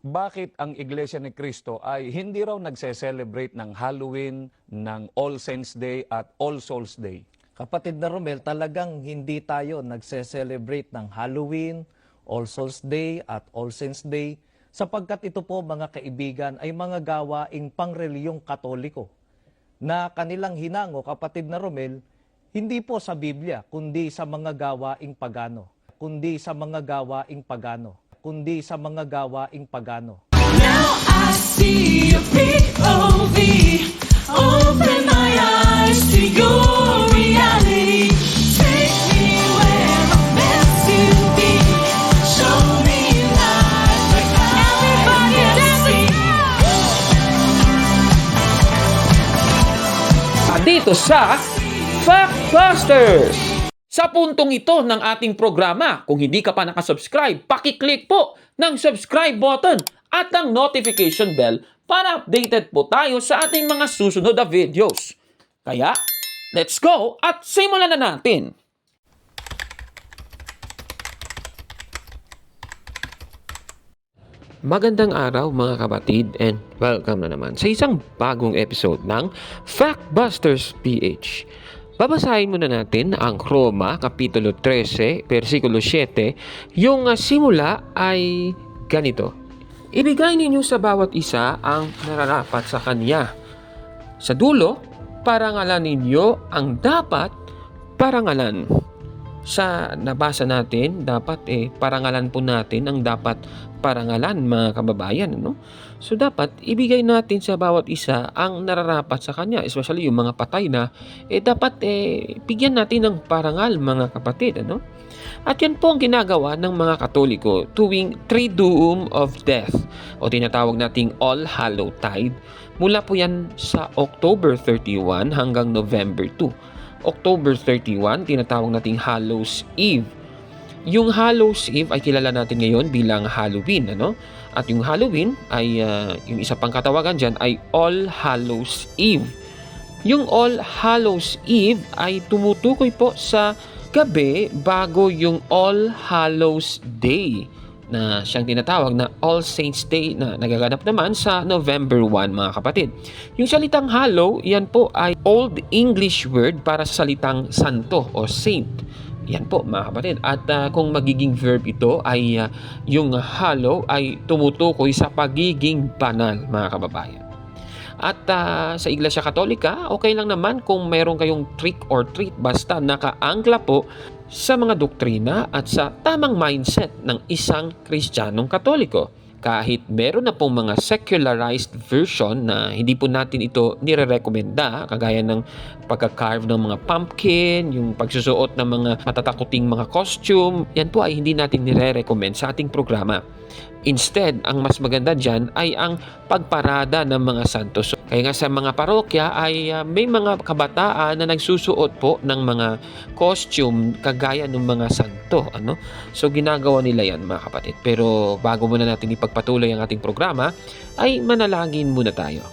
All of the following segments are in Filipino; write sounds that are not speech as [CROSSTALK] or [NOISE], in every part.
bakit ang Iglesia ni Cristo ay hindi raw nagse-celebrate ng Halloween, ng All Saints Day at All Souls Day? Kapatid na Romel, talagang hindi tayo nagse-celebrate ng Halloween, All Souls Day at All Saints Day sapagkat ito po mga kaibigan ay mga gawaing pangreliyong katoliko na kanilang hinango, kapatid na Romel, hindi po sa Biblia, kundi sa mga gawaing pagano. Kundi sa mga gawaing pagano. Kundi sa mga gawaing pagano. Now I see a POV. Open my eyes to your reality. Take me where I'm meant to be. Show me life like Everybody dancing. dito sa Factbusters! Sa puntong ito ng ating programa, kung hindi ka pa nakasubscribe, pakiclick po ng subscribe button at ang notification bell para updated po tayo sa ating mga susunod na videos. Kaya, let's go at simulan na natin! Magandang araw mga kabatid and welcome na naman sa isang bagong episode ng Factbusters PH. Babasahin muna natin ang Roma Kapitulo 13, versikulo 7. Yung ah, simula ay ganito. Ibigay ninyo sa bawat isa ang nararapat sa kanya. Sa dulo, parangalan ninyo ang dapat parangalan sa nabasa natin, dapat eh parangalan po natin ang dapat parangalan mga kababayan, no? So dapat ibigay natin sa bawat isa ang nararapat sa kanya, especially yung mga patay na eh dapat eh bigyan natin ng parangal mga kapatid, ano? At yan po ang ginagawa ng mga Katoliko tuwing Triduum of Death o tinatawag nating All Hallow Tide. Mula po yan sa October 31 hanggang November 2. October 31, tinatawag nating Hallows Eve. Yung Hallows Eve ay kilala natin ngayon bilang Halloween, ano? At yung Halloween ay ah, yung isa pang katawagan diyan ay All Hallows Eve. Yung All Hallows Eve ay tumutukoy po sa gabi bago yung All Hallows Day na siyang tinatawag na All Saints Day na nagaganap naman sa November 1 mga kapatid. Yung salitang hallow, yan po ay Old English word para sa salitang santo o saint. Yan po mga kapatid. At ah, kung magiging verb ito ay ah, yung hallow ay tumutukoy sa pagiging banal mga kababayan. At ah, sa Iglesia Katolika, okay lang naman kung meron kayong trick or treat basta nakaangkla po sa mga doktrina at sa tamang mindset ng isang Kristiyanong Katoliko. Kahit meron na pong mga secularized version na hindi po natin ito nire-recommenda, kagaya ng pagka-carve ng mga pumpkin, yung pagsusuot ng mga matatakuting mga costume, yan po ay hindi natin nire-recommend sa ating programa. Instead, ang mas maganda dyan ay ang pagparada ng mga santos. Kaya nga sa mga parokya ay ah, may mga kabataan na nagsusuot po ng mga costume kagaya ng mga santo. Ano? So ginagawa nila yan mga kapatid. Pero bago muna natin ipagpatuloy ang ating programa, ay manalangin muna tayo.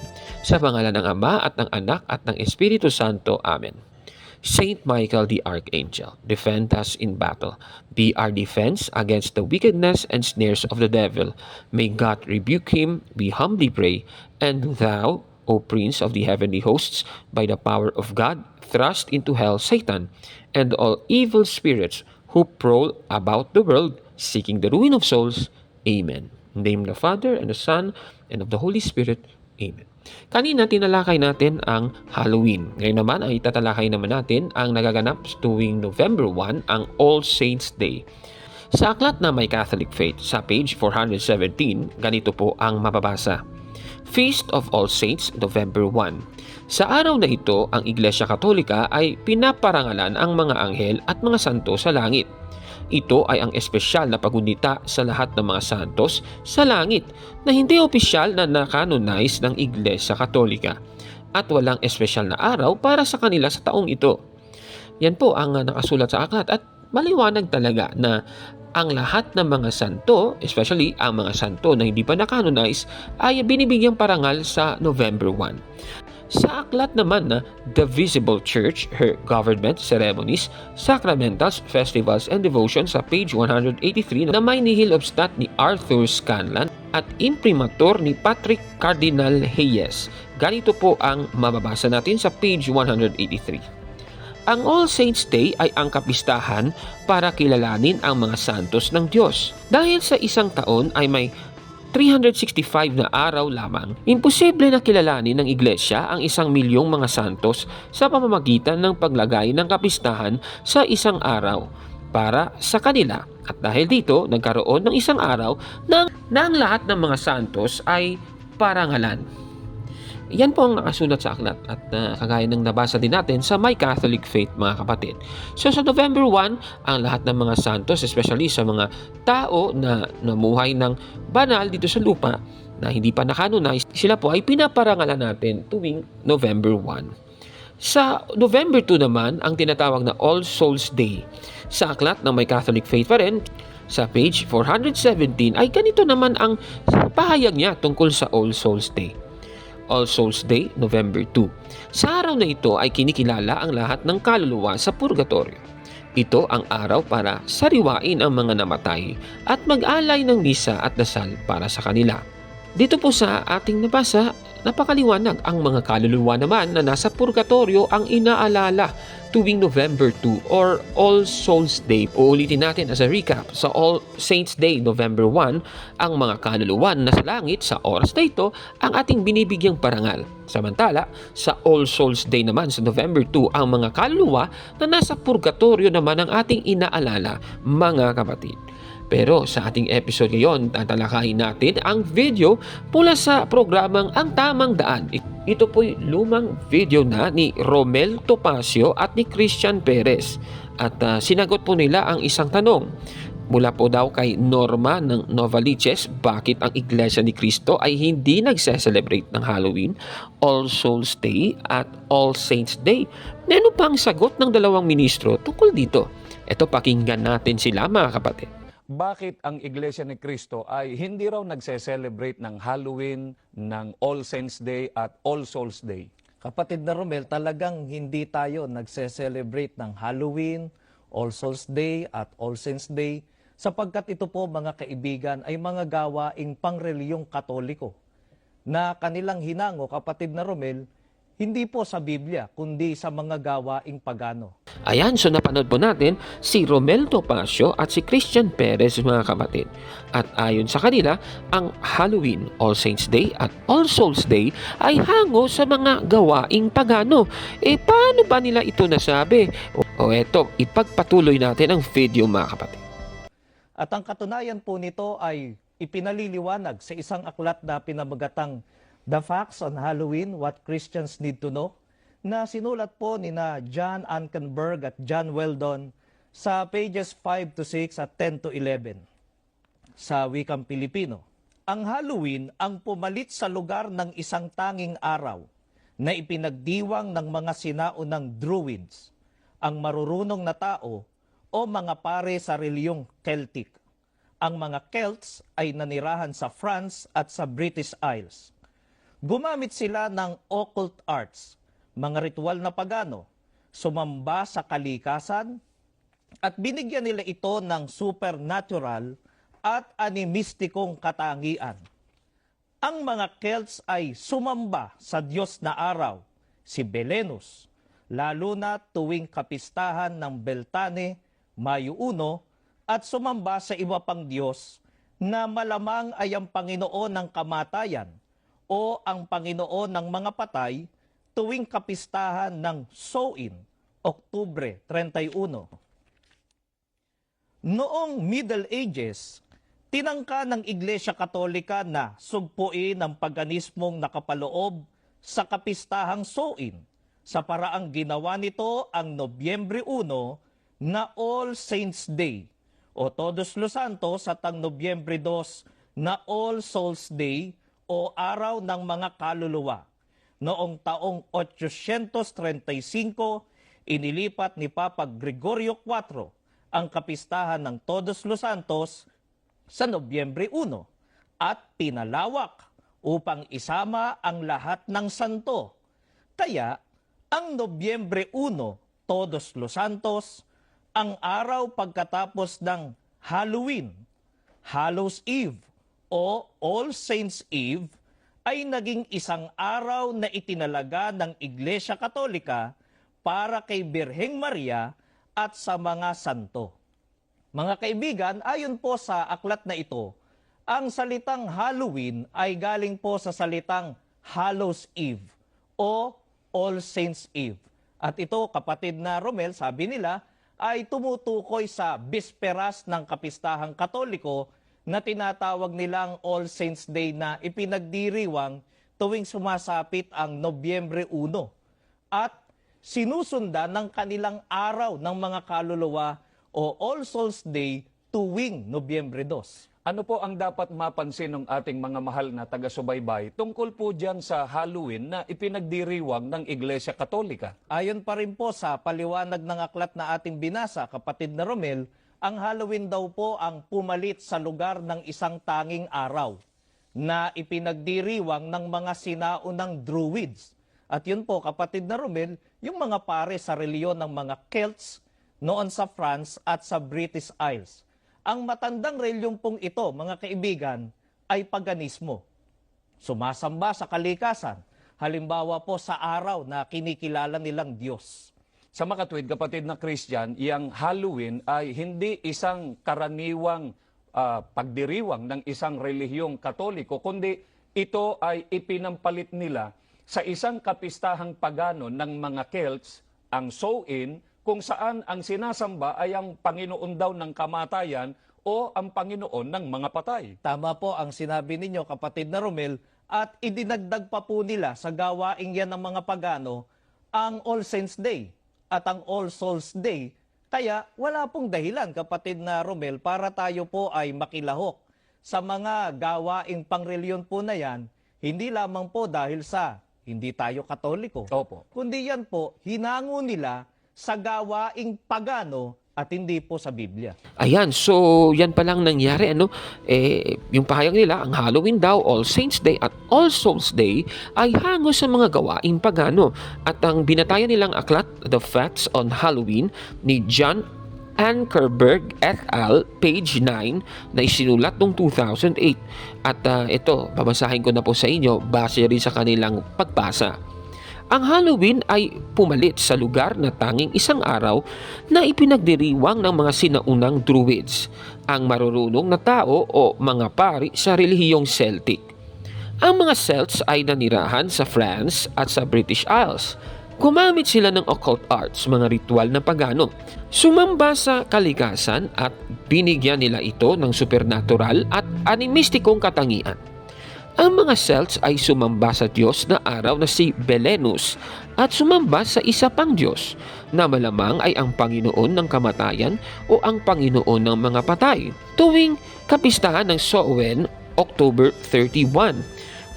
Sa pangalan ng Ama at ng Anak at ng Espiritu Santo. Amen. Saint Michael the Archangel, defend us in battle. Be our defense against the wickedness and snares of the devil. May God rebuke him, we humbly pray. And thou, O Prince of the heavenly hosts, by the power of God, thrust into hell Satan and all evil spirits who prowl about the world, seeking the ruin of souls. Amen. In the name of the Father, and the Son, and of the Holy Spirit. Amen. Kanina tinalakay natin ang Halloween. Ngayon naman ay tatalakay naman natin ang nagaganap tuwing November 1, ang All Saints Day. Sa aklat na may Catholic Faith, sa page 417, ganito po ang mababasa. Feast of All Saints, November 1. Sa araw na ito, ang Iglesia Katolika ay pinaparangalan ang mga anghel at mga santo sa langit. Ito ay ang espesyal na pagunita sa lahat ng mga santos sa langit na hindi opisyal na nakanonize ng Iglesia Katolika at walang espesyal na araw para sa kanila sa taong ito. Yan po ang nakasulat sa aklat at maliwanag talaga na ang lahat ng mga santo, especially ang mga santo na hindi pa nakanonize, ay binibigyang parangal sa November 1. Sa aklat naman na The Visible Church, Her Government, Ceremonies, Sacramentals, Festivals, and Devotions sa page 183 na may nihil obstat ni Arthur Scanlan at imprimatur ni Patrick Cardinal Hayes. Ganito po ang mababasa natin sa page 183. Ang All Saints Day ay ang kapistahan para kilalanin ang mga santos ng Diyos. Dahil sa isang taon ay may 365 na araw lamang, imposible na kilalanin ng Iglesia ang isang milyong mga santos sa pamamagitan ng paglagay ng kapistahan sa isang araw para sa kanila. At dahil dito, nagkaroon ng isang araw na, na ang lahat ng mga santos ay parangalan. Yan po ang nakasulat sa aklat at uh, kagaya ng nabasa din natin sa My Catholic Faith mga kapatid. So sa November 1, ang lahat ng mga santos, especially sa mga tao na namuhay ng banal dito sa lupa na hindi pa nakanonize, sila po ay pinaparangalan natin tuwing November 1. Sa November 2 naman, ang tinatawag na All Souls Day. Sa aklat ng My Catholic Faith pa rin, sa page 417 ay ganito naman ang pahayag niya tungkol sa All Souls Day. All Souls Day, November 2. Sa araw na ito ay kinikilala ang lahat ng kaluluwa sa purgatorio. Ito ang araw para sariwain ang mga namatay at mag-alay ng misa at dasal para sa kanila. Dito po sa ating nabasa, napakaliwanag ang mga kaluluwa naman na nasa purgatorio ang inaalala tuwing November 2 or All Souls Day. Uulitin natin as a recap. Sa All Saints Day, November 1, ang mga kaluluwa na sa langit sa oras na ito ang ating binibigyang parangal. Samantala, sa All Souls Day naman sa November 2, ang mga kaluluwa na nasa purgatorio naman ang ating inaalala, mga kapatid. Pero sa ating episode ngayon, tatalakayin natin ang video mula sa programang Ang Tamang Daan. Ito po'y lumang video na ni Romel Topacio at ni Christian Perez. At ah, sinagot po nila ang isang tanong. Mula po daw kay Norma ng Novaliches, bakit ang Iglesia ni Cristo ay hindi nagse-celebrate ng Halloween, All Souls Day at All Saints Day? Ano pa ang sagot ng dalawang ministro tungkol dito? Ito pakinggan natin sila mga kapatid. Bakit ang Iglesia ni Cristo ay hindi raw nagse-celebrate ng Halloween, ng All Saints Day at All Souls Day? Kapatid na Romel, talagang hindi tayo nagse-celebrate ng Halloween, All Souls Day at All Saints Day sapagkat ito po mga kaibigan ay mga gawaing pangreliyong katoliko na kanilang hinango, kapatid na Romel, hindi po sa Biblia, kundi sa mga gawaing pagano. Ayan, so napanood po natin si Romel Topacio at si Christian Perez mga kapatid. At ayon sa kanila, ang Halloween, All Saints Day at All Souls Day ay hango sa mga gawaing pagano. Eh paano ba nila ito nasabi? O, o eto, ipagpatuloy natin ang video mga kapatid. At ang katunayan po nito ay ipinaliliwanag sa isang aklat na pinamagatang The Facts on Halloween, What Christians Need to Know, na sinulat po ni na John Ankenberg at John Weldon sa pages 5 to 6 at 10 to 11 sa wikang Pilipino. Ang Halloween ang pumalit sa lugar ng isang tanging araw na ipinagdiwang ng mga sinaunang Druids, ang marurunong na tao o mga pare sa reliyong Celtic. Ang mga Celts ay nanirahan sa France at sa British Isles. Gumamit sila ng occult arts, mga ritual na pagano, sumamba sa kalikasan, at binigyan nila ito ng supernatural at animistikong katangian. Ang mga Celts ay sumamba sa Diyos na araw, si Belenus, lalo na tuwing kapistahan ng Beltane, Mayo 1, at sumamba sa iba pang Diyos na malamang ay ang Panginoon ng kamatayan o ang Panginoon ng mga patay tuwing kapistahan ng Soin, Oktubre 31. Noong Middle Ages, tinangka ng Iglesia Katolika na sugpuin ang paganismong nakapaloob sa kapistahang Soin sa paraang ginawa nito ang Nobyembre 1 na All Saints Day o Todos los Santos at ang Nobyembre 2 na All Souls Day o Araw ng Mga Kaluluwa. Noong taong 835, inilipat ni Papa Gregorio IV ang kapistahan ng Todos los Santos sa Nobyembre 1 at pinalawak upang isama ang lahat ng santo Kaya, ang Nobyembre 1, Todos Los Santos, ang araw pagkatapos ng Halloween, Hallows Eve o All Saints Eve ay naging isang araw na itinalaga ng Iglesia Katolika para kay Birheng Maria at sa mga santo. Mga kaibigan, ayon po sa aklat na ito, ang salitang Halloween ay galing po sa salitang Hallows Eve o All Saints Eve. At ito, kapatid na Romel, sabi nila, ay tumutukoy sa bisperas ng kapistahang katoliko na tinatawag nilang All Saints Day na ipinagdiriwang tuwing sumasapit ang Nobyembre 1 at sinusundan ng kanilang araw ng mga kaluluwa o All Souls Day tuwing Nobyembre 2. Ano po ang dapat mapansin ng ating mga mahal na taga-subaybay tungkol po dyan sa Halloween na ipinagdiriwang ng Iglesia Katolika? Ayon pa rin po sa paliwanag ng aklat na ating binasa, kapatid na Romel, ang Halloween daw po ang pumalit sa lugar ng isang tanging araw na ipinagdiriwang ng mga sinaunang Druids. At yun po, kapatid na Romel, yung mga pare sa reliyon ng mga Celts noon sa France at sa British Isles. Ang matandang reliyong pong ito, mga kaibigan, ay paganismo sumasamba sa kalikasan. Halimbawa po sa araw na kinikilala nilang Diyos. Sa makatwid, kapatid na Christian, yung Halloween ay hindi isang karaniwang ah, pagdiriwang ng isang relihiyong katoliko, kundi ito ay ipinampalit nila sa isang kapistahang pagano ng mga Celts, ang Soin, kung saan ang sinasamba ay ang Panginoon daw ng kamatayan o ang Panginoon ng mga patay. Tama po ang sinabi ninyo, kapatid na Romel, at idinagdag pa po nila sa gawaing yan ng mga pagano ang All Saints Day at ang All Souls Day. Kaya wala pong dahilan, kapatid na Romel, para tayo po ay makilahok sa mga gawaing pangreliyon po na yan, hindi lamang po dahil sa hindi tayo katoliko, Opo. kundi yan po hinango nila sa gawaing pagano at hindi po sa Biblia. Ayan, so yan pa lang nangyari ano, eh yung pahayag nila ang Halloween daw, All Saints Day at All Souls Day ay hango sa mga gawaing pagano at ang binatayan nilang aklat The Facts on Halloween ni John Ankerberg et al. page 9 na isinulat noong 2008 at ah, ito babasahin ko na po sa inyo base rin sa kanilang pagbasa. Ang Halloween ay pumalit sa lugar na tanging isang araw na ipinagdiriwang ng mga sinaunang Druids, ang marurunong na tao o mga pari sa relihiyong Celtic. Ang mga Celts ay nanirahan sa France at sa British Isles. Gumamit sila ng occult arts, mga ritual na pagano. Sumamba sa kalikasan at binigyan nila ito ng supernatural at animistikong katangian. Ang mga Celts ay sumamba sa Diyos na araw na si Belenus at sumamba sa isa pang Diyos na malamang ay ang Panginoon ng kamatayan o ang Panginoon ng mga patay. Tuwing kapistahan ng Samhain, October 31.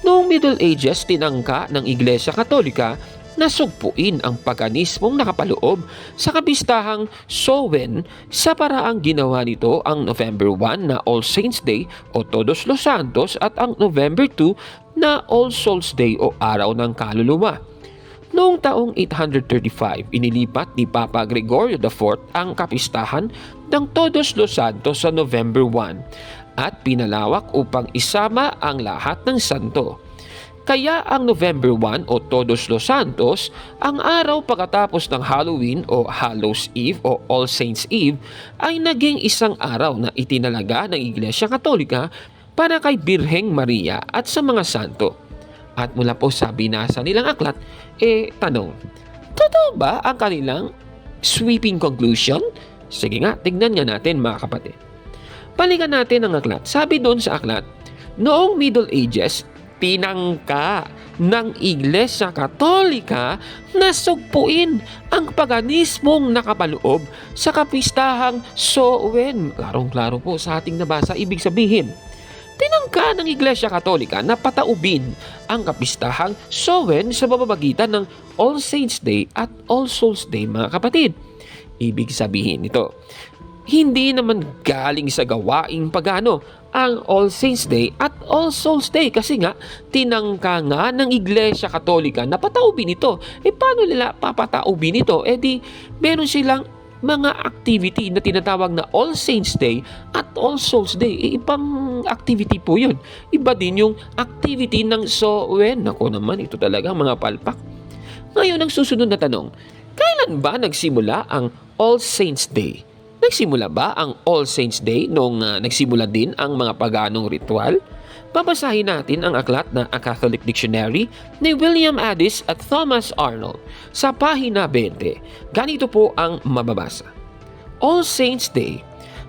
Noong Middle Ages, tinangka ng Iglesia Katolika na sugpuin ang paganismong nakapaloob sa kabistahang Samhain sa paraang ginawa nito ang November 1 na All Saints Day o Todos Los Santos at ang November 2 na All Souls Day o Araw ng Kaluluwa. Noong taong 835, inilipat ni Papa Gregorio IV ang kapistahan ng Todos Los Santos sa November 1 at pinalawak upang isama ang lahat ng santo. Kaya ang November 1 o Todos Los Santos, ang araw pagkatapos ng Halloween o Hallows Eve o All Saints Eve ay naging isang araw na itinalaga ng Iglesia Katolika para kay Birheng Maria at sa mga santo. At mula po sa binasa nilang aklat, eh tanong, totoo ba ang kanilang sweeping conclusion? Sige nga, tignan nga natin mga kapatid. Balikan natin ang aklat. Sabi doon sa aklat, noong Middle Ages, tinangka ng Iglesia Katolika na sugpuin ang paganismong nakapaloob sa kapistahang Sowen. Klarong-klaro po sa ating nabasa, ibig sabihin, tinangka ng Iglesia Katolika na pataubin ang kapistahang Sowen sa babamagitan ng All Saints Day at All Souls Day mga kapatid. Ibig sabihin nito, hindi naman galing sa gawaing pagano ang All Saints Day at All Souls Day kasi nga tinangka nga ng Iglesia Katolika na pataubin ito. E paano nila papataubin ito? E di meron silang mga activity na tinatawag na All Saints Day at All Souls Day. E, ibang activity po yun. Iba din yung activity ng Sowen. Ako naman, ito talaga mga palpak. Ngayon ang susunod na tanong, kailan ba nagsimula ang All Saints Day? Nagsimula ba ang All Saints Day noong ah, nagsimula din ang mga paganong ritual? Babasahin natin ang aklat na A Catholic Dictionary ni William Addis at Thomas Arnold sa pahina 20. Ganito po ang mababasa. All Saints Day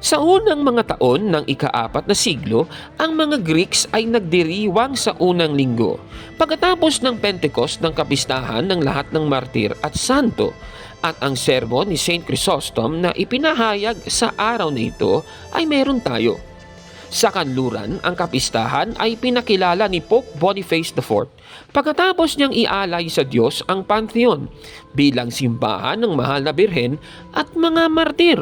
sa unang mga taon ng ikaapat na siglo, ang mga Greeks ay nagdiriwang sa unang linggo. Pagkatapos ng Pentecost ng kapistahan ng lahat ng martir at santo, at ang sermon ni Saint Chrysostom na ipinahayag sa araw na ito ay meron tayo. Sa kanluran, ang kapistahan ay pinakilala ni Pope Boniface IV pagkatapos niyang ialay sa Diyos ang Pantheon bilang simbahan ng mahal na birhen at mga martir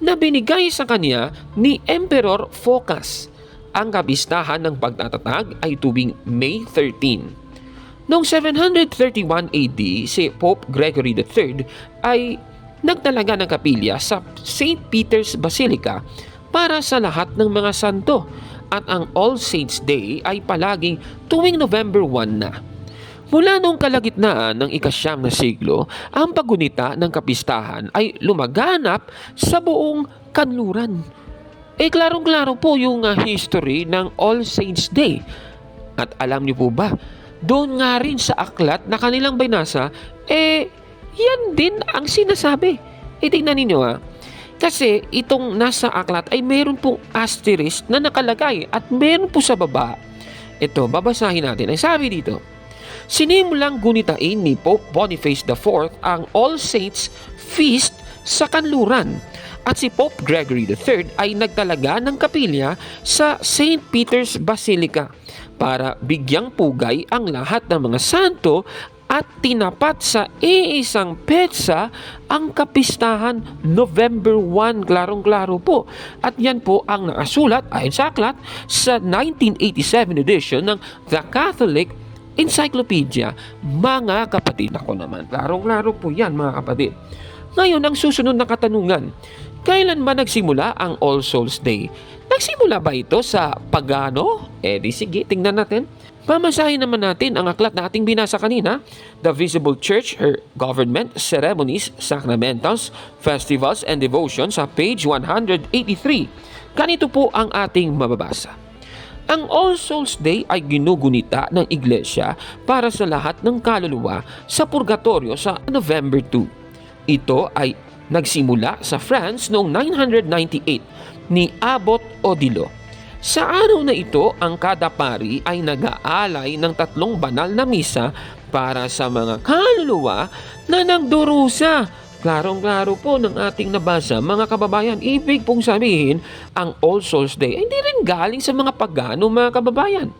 na binigay sa kanya ni Emperor Phocas. Ang kapistahan ng pagtatatag ay tuwing May 13. Noong 731 AD, si Pope Gregory III ay nagtalaga ng kapilya sa St. Peter's Basilica para sa lahat ng mga santo at ang All Saints Day ay palaging tuwing November 1 na. Mula noong kalagitnaan ng ikasyam na siglo, ang paggunita ng kapistahan ay lumaganap sa buong kanluran. Eh klarong-klaro po yung ah, history ng All Saints Day. At alam niyo po ba, doon nga rin sa aklat na kanilang binasa, eh, yan din ang sinasabi. E tingnan ninyo ha, kasi itong nasa aklat ay meron pong asterisk na nakalagay at meron po sa baba. Ito, babasahin natin. Ay sabi dito, Sinimulang gunitain ni Pope Boniface IV ang All Saints Feast sa kanluran at si Pope Gregory III ay nagtalaga ng kapilya sa St. Peter's Basilica para bigyang pugay ang lahat ng mga santo at tinapat sa iisang petsa ang kapistahan November 1, klarong-klaro po. At yan po ang nakasulat ayon sa aklat sa 1987 edition ng The Catholic Encyclopedia. Mga kapatid, ako naman, klarong-klaro po yan mga kapatid. Ngayon, ang susunod na katanungan, kailan ba nagsimula ang All Souls Day? Nagsimula ba ito sa pagano? Eh di sige, tingnan natin. Mamasahin naman natin ang aklat na ating binasa kanina, The Visible Church, Her Government, Ceremonies, Sacramentals, Festivals, and Devotions sa page 183. Ganito po ang ating mababasa. Ang All Souls Day ay ginugunita ng Iglesia para sa lahat ng kaluluwa sa purgatorio sa November 2. Ito ay nagsimula sa France noong 998 ni Abbot Odilo. Sa araw na ito, ang kada pari ay nag-aalay ng tatlong banal na misa para sa mga kaluluwa na nagdurusa. Klarong-klaro po ng ating nabasa, mga kababayan, ibig pong sabihin, ang All Souls Day ay hindi rin galing sa mga pagano, mga kababayan.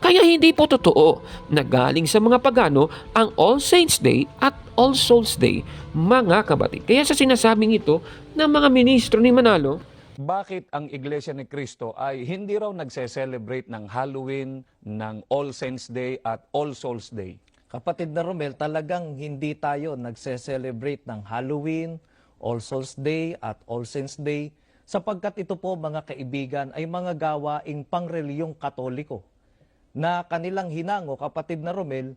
Kaya hindi po totoo na galing sa mga pagano ang All Saints Day at All Souls Day, mga kabatid. Kaya sa sinasabing ito ng mga ministro ni Manalo, Bakit ang Iglesia ni Cristo ay hindi raw nagse-celebrate ng Halloween, ng All Saints Day at All Souls Day? Kapatid na Romel, talagang hindi tayo nagse-celebrate ng Halloween, All Souls Day at All Saints Day sapagkat ito po mga kaibigan ay mga gawaing pangreliyong katoliko na kanilang hinango, kapatid na Romel,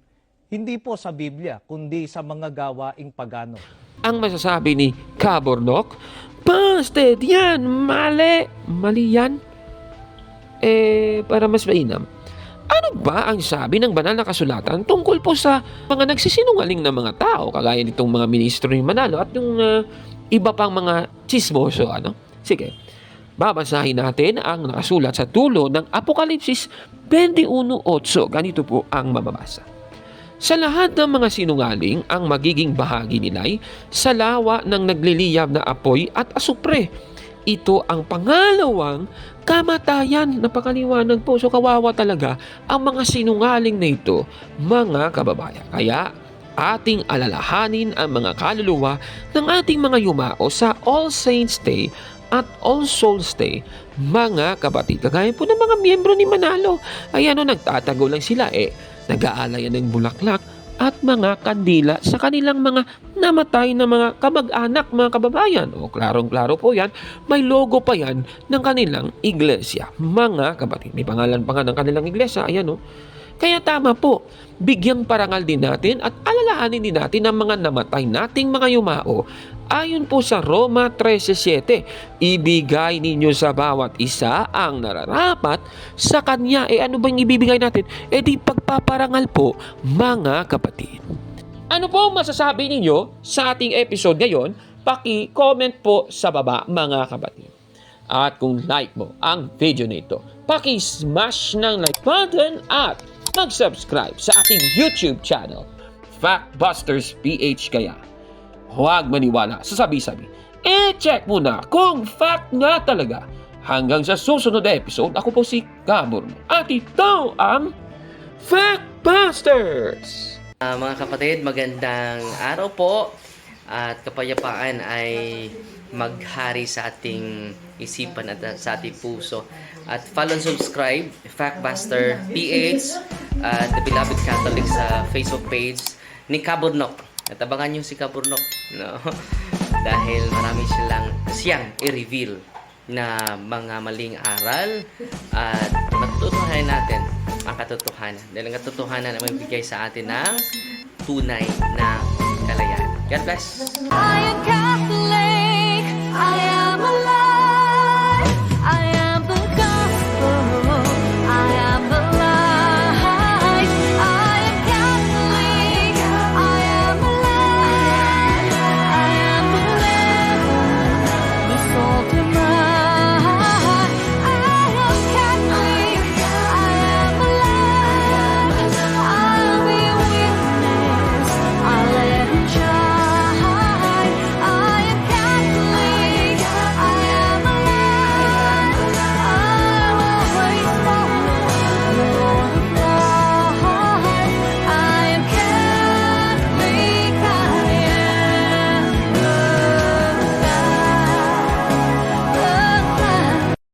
hindi po sa Biblia, kundi sa mga gawaing pagano. ang masasabi ni Cabornok, Busted! Yan! Mali! Mali yan. Eh, para mas mainam. Ano ba ang sabi ng banal na kasulatan tungkol po sa mga nagsisinungaling na mga tao, kagaya nitong mga ministro ni Manalo at yung ah, iba pang mga chismoso, ano? Sige, babasahin natin ang nakasulat sa tulo ng Apokalipsis 21.8. Ganito po ang mababasa. Sa lahat ng mga sinungaling, ang magiging bahagi nila'y sa lawa ng nagliliyab na apoy at asupre. Ito ang pangalawang kamatayan. Napakaliwanag po. So kawawa talaga ang mga sinungaling na ito, mga kababayan. Kaya ating alalahanin ang mga kaluluwa ng ating mga yumao sa All Saints Day at All Souls Day, mga kapatid, kagaya po ng mga miyembro ni Manalo, ay ano, nagtatago lang sila eh, nag-aalayan ng bulaklak at mga kandila sa kanilang mga namatay na mga kamag-anak, mga kababayan. O klarong-klaro po yan, may logo pa yan ng kanilang iglesia. Mga kapatid, may pangalan pa nga ng kanilang iglesia, ayan o. Kaya tama po, bigyang parangal din natin at alalahanin din natin ang mga namatay nating mga yumao. Ayon po sa Roma 13.7, ibigay ninyo sa bawat isa ang nararapat sa kanya. E ano ba yung ibibigay natin? E di pagpaparangal po, mga kapatid. Ano po masasabi ninyo sa ating episode ngayon? Paki-comment po sa baba, mga kapatid. At kung like mo ang video nito, paki-smash ng like button at mag-subscribe sa ating YouTube channel, Factbusters PH kaya. Huwag maniwala sa sabi-sabi. E-check muna kung fact nga talaga. Hanggang sa susunod na episode, ako po si Gabor. At ito ang Factbusters! Ah, mga kapatid, magandang araw po at kapayapaan ay maghari sa ating isipan at uh, sa ating puso. At follow and subscribe, Factbuster PH at The Beloved Catholic sa Facebook page ni Kaburnok. At abangan nyo si Kaburnok. No? [LAUGHS] Dahil marami silang siyang i-reveal na mga maling aral at matutuhanan natin ang katotohanan. Dahil ang katotohanan ay magbigay sa atin ng tunay na kalayaan. God bless!